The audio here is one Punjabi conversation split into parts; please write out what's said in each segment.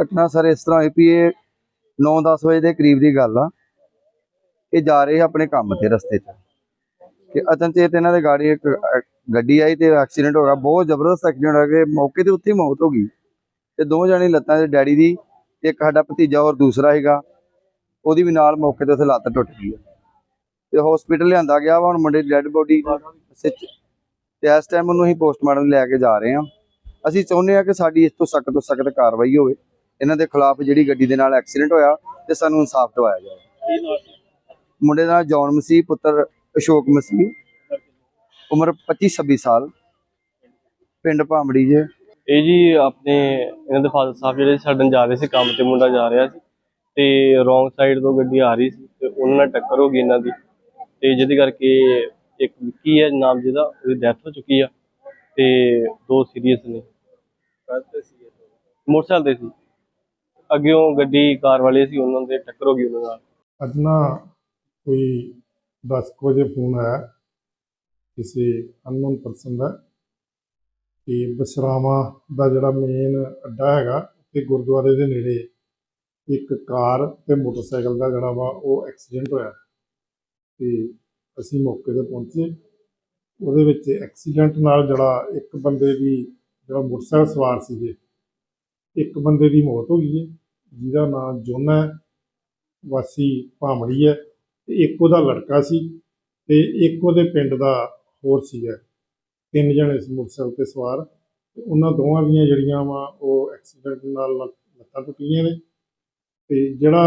ਘਟਨਾ ਸਰ ਇਸ ਤਰ੍ਹਾਂ ਹੋਈ ਵੀ ਇਹ 9-10 ਵਜੇ ਦੇ ਕਰੀਬ ਦੀ ਗੱਲ ਆ। ਇਹ ਜਾ ਰਹੇ ਆਪਣੇ ਕੰਮ ਤੇ ਰਸਤੇ 'ਚ ਕਿ ਅਚਨਚੇਤ ਇਹਨਾਂ ਦੇ ਗਾੜੀ ਇੱਕ ਗੱਡੀ ਆਈ ਤੇ ਐਕਸੀਡੈਂਟ ਹੋ ਗਿਆ। ਬਹੁਤ ਜ਼ਬਰਦਸਤ ਐਕਸੀਡੈਂਟ ਹੋ ਗਿਆ ਮੌਕੇ ਤੇ ਉੱਥੇ ਮੌਤ ਹੋ ਗਈ। ਤੇ ਦੋ ਜਣੇ ਲੱਤਾਂ ਦੇ ਡੈਡੀ ਦੀ ਤੇ ਇੱਕ ਸਾਡਾ ਭਤੀਜਾ ਹੋਰ ਦੂਸਰਾ ਹੈਗਾ ਉਹਦੀ ਵੀ ਨਾਲ ਮੌਕੇ ਤੇ ਉੱਥੇ ਲੱਤ ਟੁੱਟ ਗਈ ਹੈ ਤੇ ਹਸਪੀਟਲ ਲਿਆਂਦਾ ਗਿਆ ਵਾ, ਹੁਣ ਮੁੰਡੇ ਦੀ ਡੈੱਡ ਬੋਡੀ ਤੇ ਇਸ ਟਾਈਮ ਉਹਨੂੰ ਅਸੀਂ ਪੋਸਟਮਾਰਟਮ ਲੈ ਕੇ ਜਾ ਰਹੇ ਹਾਂ ਅਸੀਂ ਚਾਹੁੰਦੇ ਹਾਂ ਕਿ ਸਾਡੀ ਇਸ ਤੋਂ ਸਖਤ ਤੋਂ ਸਖਤ ਕਾਰਵਾਈ ਹੋਵੇ। ਇਹਨਾਂ ਦੇ ਖਿਲਾਫ ਜਿਹੜੀ ਗੱਡੀ ਦੇ ਨਾਲ ਐਕਸੀਡੈਂਟ ਹੋਇਆ ਤੇ ਸਾਨੂੰ ਇਨਸਾਫ ਦਿਵਾਇਆ ਜਾਵੇ। ਮੁੰਡੇ ਦਾ ਜੌਨ ਮਸੀਹ ਪੁੱਤਰ ਅਸ਼ੋਕ ਮਸੀਹ। ਉਮਰ 25 26 ਸਾਲ। ਪਿੰਡ ਭਾਂਬੜੀ ਜੇ। ਇਹ ਜੀ ਆਪਣੇ ਇਹਨਾਂ ਦੇ ਫਾਦਰ ਸਾਹਿਬ ਜਿਹੜੇ ਛੱਡਣ ਜਾ ਰਹੇ ਸੀ ਕੰਮ ਤੇ ਮੁੰਡਾ ਜਾ ਰਿਹਾ ਸੀ ਤੇ ਰੋਂਗ ਸਾਈਡ ਤੋਂ ਗੱਡੀ ਆ ਰਹੀ ਸੀ ਤੇ ਉਹਨਾਂ ਨਾਲ ਟੱਕਰ ਹੋ ਗਈ ਇਹਨਾਂ ਦੀ ਤੇ ਜਿਹਦੇ ਕਰਕੇ ਇੱਕ ਵਿੱਕੀ ਹੈ ਨਾਮ ਜਿਹਦਾ ਉਹਦੀ ਡੈਥ ਹੋ ਚੁੱਕੀ ਆ ਤੇ ਦੋ ਸੀਰੀਅਸ ਨੇ। ਮੋਟਰਸਾਈਕਲ ਤੇ ਸੀ। ਅੱਗਿਓਂ ਗੱਡੀ, ਕਾਰ ਵਾਲੇ ਸੀ, ਉਹਨਾਂ ਦੇ ਟੱਕਰ ਹੋ ਗਈ ਉਹਨਾਂ ਨਾਲ। ਅੱਜ ਨਾ ਕੋਈ 10 ਕੁ ਵਜੇ ਫੋਨ ਆਇਆ, ਕਿਸੇ ਅਨਨੋਨ ਪਰਸਨ ਦਾ, ਕਿ ਬਸਰਾਵਾਂ ਦਾ ਜਿਹੜਾ ਮੇਨ ਅੱਡਾ ਹੈਗਾ ਤੇ ਗੁਰਦੁਆਰੇ ਦੇ ਨੇੜੇ ਇੱਕ ਕਾਰ ਤੇ ਮੋਟਰਸਾਈਕਲ ਦਾ ਜਿਹੜਾ ਵਾ, ਉਹ ਐਕਸੀਡੈਂਟ ਹੋਇਆ। ਤੇ ਅਸੀਂ ਮੌਕੇ ਤੇ ਪਹੁੰਚੇ। ਉਹਦੇ ਵਿੱਚ ਐਕਸੀਡੈਂਟ ਨਾਲ ਜਿਹੜਾ ਇੱਕ ਬੰਦੇ ਦੀ ਜਿਹੜਾ ਮੋਟਰਸਾਈਕਲ ਸਵਾਰ ਸੀਗੇ ਇੱਕ ਬੰਦੇ ਦੀ ਮੌਤ ਹੋ ਗਈ ਹੈ, ਜਿਹਦਾ ਨਾਮ ਜੋਨਾ ਹੈ, ਵਾਸੀ ਭਾਮੜੀ ਹੈ ਤੇ ਇੱਕ ਉਹਦਾ ਲੜਕਾ ਸੀ ਤੇ ਇੱਕ ਉਹਦੇ ਪਿੰਡ ਦਾ ਹੋਰ ਸੀਗਾ। ਤਿੰਨ ਜਣੇ ਇਸ ਮੋਟਰਸਾਈਕਲ ਤੇ ਸਵਾਰ ਤੇ ਉਹਨਾਂ ਦੋਵਾਂ ਦੀਆਂ ਜਿਹੜੀਆਂ ਵਾ ਉਹ ਐਕਸੀਡੈਂਟ ਨਾਲ ਲੱਤਾਂ ਟੁੱਟੀਆਂ ਨੇ ਤੇ ਜਿਹੜਾ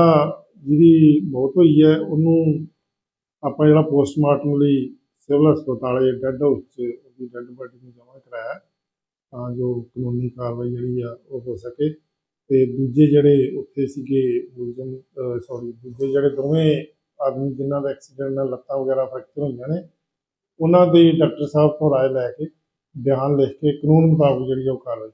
ਜਿਹਦੀ ਮੌਤ ਹੋਈ ਹੈ, ਉਹਨੂੰ ਆਪਾਂ ਜਿਹੜਾ ਪੋਸਟਮਾਰਟਮ ਲਈ ਸਿਵਲ ਹਸਪਤਾਲ ਡੈੱਡ ਹਾਊਸ 'ਚ ਉਹਦੀ ਡੈੱਡ ਬੋਡੀ ਨੂੰ ਜਮ੍ਹਾਂ ਕਰਾਇਆ। ਤਾਂ ਜੋ ਕਾਨੂੰਨੀ ਕਾਰਵਾਈ ਜਿਹੜੀ ਆ ਉਹ ਹੋ ਸਕੇ। ਤੇ ਦੂਜੇ ਜਿਹੜੇ ਉੱਥੇ ਸੀਗੇ ਮੁਲਜ਼ਮ ਸੌਰੀ ਦੂਜੇ ਜਿਹੜੇ ਦੋਵੇਂ ਆਦਮੀ ਜਿਨ੍ਹਾਂ ਦਾ ਐਕਸੀਡੈਂਟ ਨਾਲ ਲੱਤਾਂ ਵਗੈਰਾ ਫ੍ਰੈਕਚਰ ਹੋਈਆਂ ਨੇ, ਉਹਨਾਂ ਦੇ ਡਾਕਟਰ ਸਾਹਿਬ ਤੋਂ ਰਾਏ ਲੈ ਕੇ ਬਿਆਨ ਲਿਖ ਕੇ ਕਾਨੂੰਨ ਮੁਤਾਬਕ ਜਿਹੜੀ ਉਹ ਕਾਰਵਾਈ